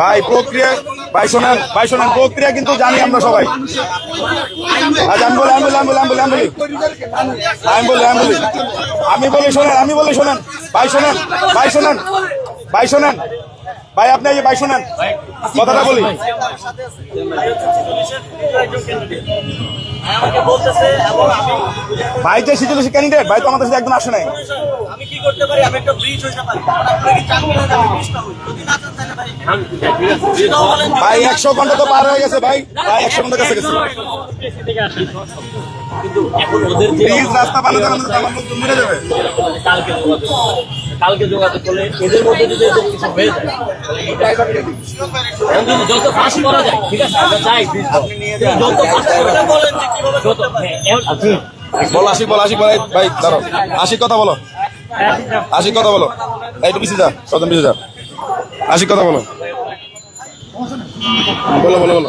ভাই, প্রক্রিয়া, ভাই শোনান ভাই শোনান, প্রক্রিয়া কিন্তু জানি আমরা সবাই। আচ্ছা, আমি বলে, শোনেন, আমি বলে, শোনেন। ভাই, শোনান ভাই শোনান ভাই, শোনান। ভাই আপনি এই ভাই শোনেন। কথাটা বলি। আমাকে বলতেছে এবং আমি ভাই যে সিজুলি ক্যান্ডিডেট ভাই তো আমাদের সাথে একদম আসে নাই। আমি কি করতে পারি? আমি একটা ব্রিজ হইতে পারি। আপনারা কি চান আমি ব্রিজটা হই। যদি না চান তাহলে ভাই একশো ঘণ্টা তো পার হয়ে গেছে ভাই। ভাই একশো ঘণ্টা কাছে গেছে। কিন্তু এখন ওদের যে প্লিজ রাস্তা বানাতে মেরে যাবে। কালকে যোগাযোগ করলে এদের মধ্যে যদি এদের কিছু হয়ে যায় যদি যত ফাঁস করা যায়, ঠিক আছে, আমরা চাই যত ফাঁস করা যায়, বলেন যে কীভাবে বলো বলো বলো।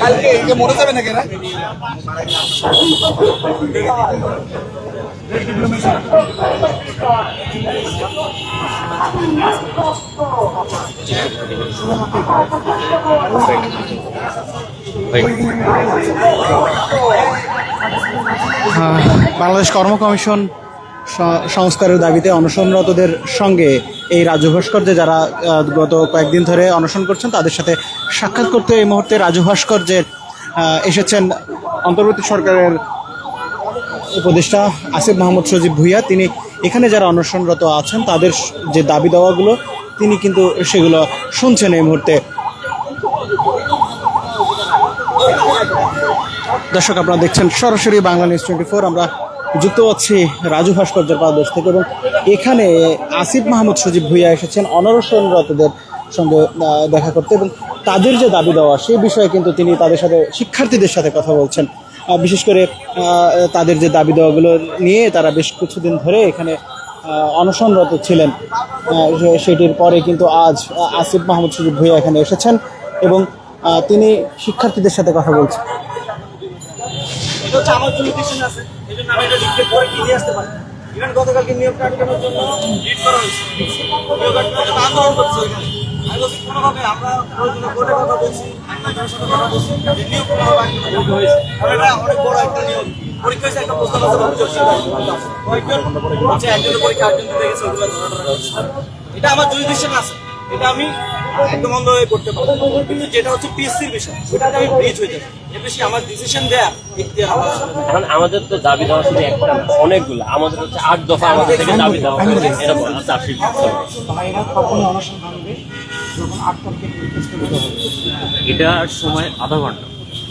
কালকে এটা মরে যাবে না Thank you. বাংলাদেশ কর্ম কমিশন সংস্কারের দাবিতে অনশনরতদের সঙ্গে এই রাজু ভাস্কর্যে যারা গত কয়েকদিন ধরে অনশন করছেন তাদের সাথে সাক্ষাৎ করতে এই মুহূর্তে রাজু ভাস্কর্যে আহ, এসেছেন অন্তর্বর্তী সরকারের উপদেষ্টা আসিফ মাহমুদ সজীব ভুইয়া। তিনি এখানে যারা অনশনরত আছেন তাদের যে দাবি দেওয়াগুলো তিনি কিন্তু সেগুলো শুনছেন এই মুহূর্তে। দর্শক, আপনারা দেখছেন সরাসরি বাংলা নিউজ টোয়েন্টি ফোর আমরা যুক্ত আছি রাজু ভাস্কর্যের পাদদেশ থেকে এবং এখানে আসিফ মাহমুদ সজীব ভুইয়া এসেছেন অনশনরতদের সঙ্গে দেখা করতে এবং তাদের যে দাবি দেওয়া, সেই বিষয়ে কিন্তু তিনি তাদের সাথে, শিক্ষার্থীদের সাথে কথা বলছেন। বিশেষ করে তাদের যে দাবি দেওয়াগুলো নিয়ে তারা বেশ কিছুদিন ধরে এখানে অনশনরত ছিলেন। সেটির পরে কিন্তু আজ আসিফ মাহমুদ সজীব ভুইয়া এখানে এসেছেন এবং তিনি শিক্ষার্থীদের সাথে কথা বলছেন। এটা আমার জন্য আছে আমি এটা লিখতে পরে দিয়ে আসতে পারি? ইভেন গতকালকে নিয়োগ কার্যক্রমের জন্য লিড করা হয়েছে। নিয়োগ জন্য আন্দোলন করছে ওইখানে। আমি বলছি, কোনোভাবে আমরা প্রয়োজনে কোর্টে কথা বলছি অনেক বড় একটা নিয়োগ। পরীক্ষা একটা পরীক্ষা হচ্ছে। এটা আমার জুরিডিকশন আছে। এটা আমি একদম হয়ে করতে পারব কিন্তু যেটা হচ্ছে পিএসসির বিষয় ওটাতে আমি ব্রিজ হয়ে যাব এর বেশি আমার ডিসিশন দেয়া এখন আমাদের তো দাবি দেওয়া শুধু একটা না, অনেকগুলো। আমাদের হচ্ছে আট দফা আমাদের থেকে দাবি দেওয়া হয়েছে। এরকম আচ্ছা আশিক এটার সময় আধা ঘণ্টা।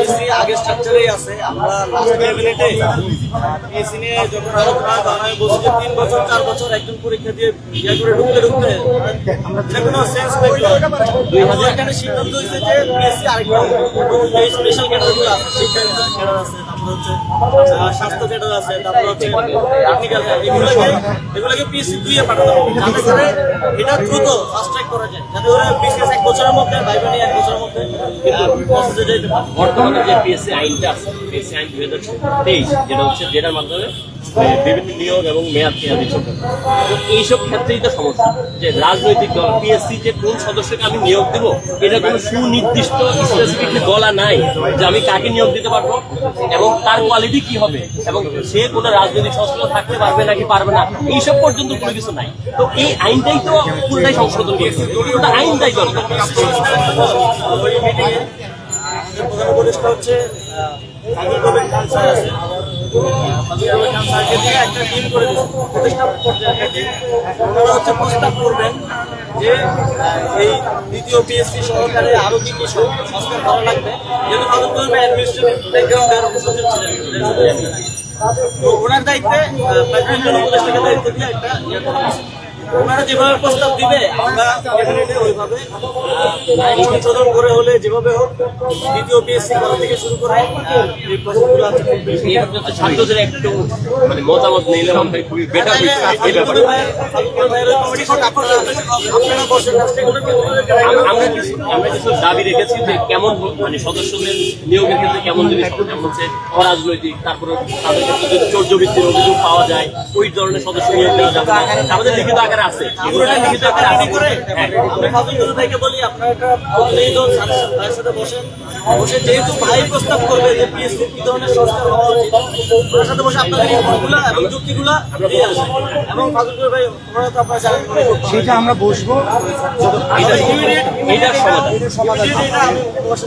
এসি আগে স্ট্রাকচারেই আছে, আমরা লাস্ট ক্যাবিনেটে এসি নিয়ে যখন আলোচনা হয় তখন আমি বলছি যে তিন বছর, চার বছর একজন পরীক্ষা দিয়ে ইয়া করে ঢুকতে ঢুকতে কোনো সেন্স হাজার এখানে সিদ্ধান্ত হয়েছে যে পিএসসি আরেকবার স্পেশাল ক্যাটাগরি আছে শিক্ষা ক্যাটাগরি আছে। তারপর হচ্ছে স্বাস্থ্য ক্যাডার আছে দ্রুত ফাস্ট ট্র্যাক করা যায়, যাতে এক বছরের মধ্যে এক বছরের মধ্যে প্রসেসে বর্তমানে যে পিএসসি আইনটা আছে আইন দুই হাজার হচ্ছে, যেটার মাধ্যমে বিভিন্ন নিয়োগ এবং মেয়াদ মেয়াদি এইসব ক্ষেত্রেই তো সমস্যা, যে রাজনৈতিক দল পিএসসি যে কোন সদস্যকে আমি নিয়োগ দেব, এটা কোনো সুনির্দিষ্ট স্পেসিফিক বলা নাই যে আমি কাকে নিয়োগ দিতে পারব এবং তার কোয়ালিটি কি হবে এবং সে কোনো রাজনৈতিক সংস্কৃতি থাকতে পারবে নাকি পারবে না, এইসব পর্যন্ত কোনো কিছু নাই। তো এই আইনটাই তো পুরোটাই সংশোধন করেছে ওটা আইনটাই দরকার উপদেষ্টা হচ্ছে একটা টিম করে ওনারা হচ্ছে করবেন যে এই দ্বিতীয় পিএসসি সহকারে আরও কি কি সংস্কার করা লাগবে যেহেতু ফাগুল কবির অ্যাডমিনিস্ট্রেটিভ ব্যাকগ্রাউন্ডের সচিব ছিলেন তো ওনার দায়িত্বে প্রেসিডেন্টের উপদেষ্টাকে দায়িত্ব দিয়ে একটা। ওনারা যেভাবে প্রস্তাব দিবে আমরা ওইভাবে। সংশোধন করে হলে যেভাবে হোক দ্বিতীয় পিএসসি করা থেকে শুরু করে এই প্রসেসগুলো আছে। ছাত্রদের একটু মানে মতামত নিলে খুবই বেটার আমরা কিছু আমরা কিছু দাবি রেখেছি যে কেমন মানে সদস্যদের নিয়োগের ক্ষেত্রে কেমন জিনিস যেমন হচ্ছে অরাজনৈতিক তারপরে তাদের ক্ষেত্রে যদি চৌর্যবৃত্তির অভিযোগ পাওয়া যায় ওই ধরনের সদস্য নিয়োগ দেওয়া যাবে। আমাদের লিখিত আকারে আছে। এগুলোটা লিখিত আকারে আছে করে হ্যাঁ। আমি ফাজুল ভাইকে বলি আপনারা একটা প্রতিনিধি দল ভাইয়ের সাথে বসেন। বসে যেহেতু ভাই প্রস্তাব করবে যে পিএসসি কি ধরনের সংস্কার হওয়া উচিত ওনার সাথে বসে আপনাদের ইনপুটগুলো এবং যুক্তিগুলো দিয়ে আসেন। এবং ফাজুল ভাই ওনারা তো আপনারা জানেন। সেটা আমরা বসবো। এটা সমাধান। এটা আমি বসে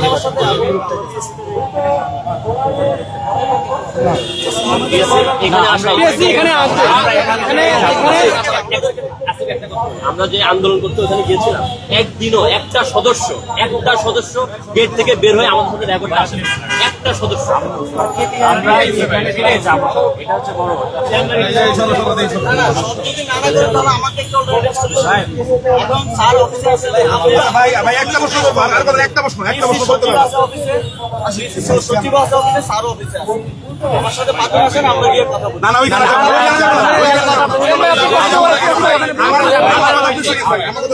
আমার সাথে আমি এখানে আসা এখানে আমরা যে আন্দোলন করতে ওখানে গিয়েছিলাম একদিনও একটা সদস্য একটা সদস্য গেট থেকে বের হয়ে আমাদের সাথে দেখা করতে আসেন। একটা সদস্য। আমরা এখানে ফিরে যাব। এটা হচ্ছে বড় না, আমার কথা ওইখানে আমার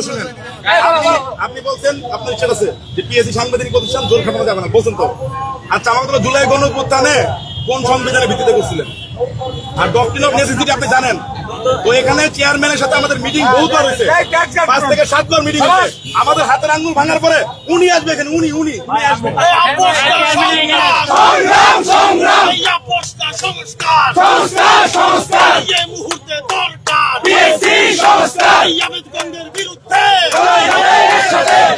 শুনেন। আপনি- বলছেন আপনার ইচ্ছা আছে যে পিএসসি সাংবিধানিক প্রতিষ্ঠান জোর খাটানো যাবে না বলছেন তো আচ্ছা আমার কথা জুলাই গণ কোন সংবিধানের ভিত্তিতে করছিলেন আর ডক্টরিন অফ নেসেসিটি আপনি জানেন তো এখানে চেয়ারম্যানের সাথে আমাদের মিটিং বহুবার হয়েছে পাঁচ থেকে সাতবার মিটিং হয়েছে আমাদের হাতের আঙ্গুল ভাঙার পরে উনি আসবে এখানে উনি উনি উনি আসবে সংগ্রাম সংগ্রাম সংস্কার সংস্কার সংস্কার সংস্কার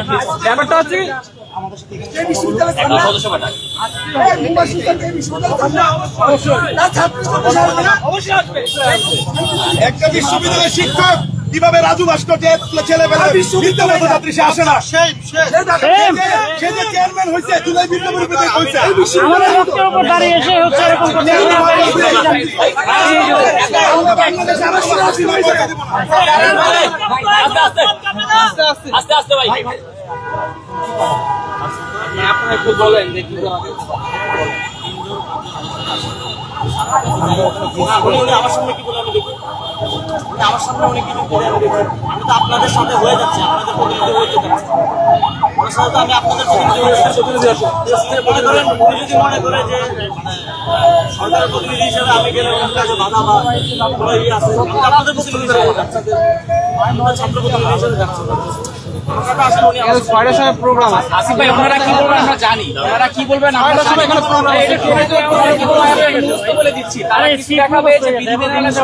at least। ব্যাপারটা হচ্ছে একটা বিশ্ববিদ্যালয়ের শিক্ষক কীভাবে রাজু ভাস্কর্য ছেলে পেলে বিদ্যালয় ছাত্রী সে আসে না। সে যে চেয়ারম্যান হয়েছে জুলাই বিপ্লবের বিরুদ্ধে হয়েছে। আমাদের রক্তের উপর দাঁড়িয়ে এসে হচ্ছে এরকম করতে আস্তে আস্তে। আস্তে আস্তে ভাই। আপনারা একটু বলেন যে কি আমার সামনে কি বলে আমি দেখি? আমার সামনে উনি কিছু করে আমি দেখি? আমি তো আপনাদের সাথে হয়ে যাচ্ছি আপনাদের প্রতিনিধি হয়ে যেতে পারছি। ওনার সাথে তো আমি আপনাদের প্রতিনিধি হয়ে যাচ্ছি। মনে করেন উনি যদি মনে করে যে মানে সরকারের প্রতিনিধি হিসেবে আমি গেলে ওনার কাছে বাধা বা কোনো ইয়ে আছে আপনাদের প্রতিনিধি হিসেবে বাচ্চাদের ছাত্র প্রতিনিধি হিসেবে যাচ্ছি। আমার কথা আসলে উনি আসিফ ভাই ওনারা কি বলবেন আমরা জানি। ওনারা কি বলবেন আমরা বলে দিচ্ছি। তারা দেখাবে যে বিধি বিধানের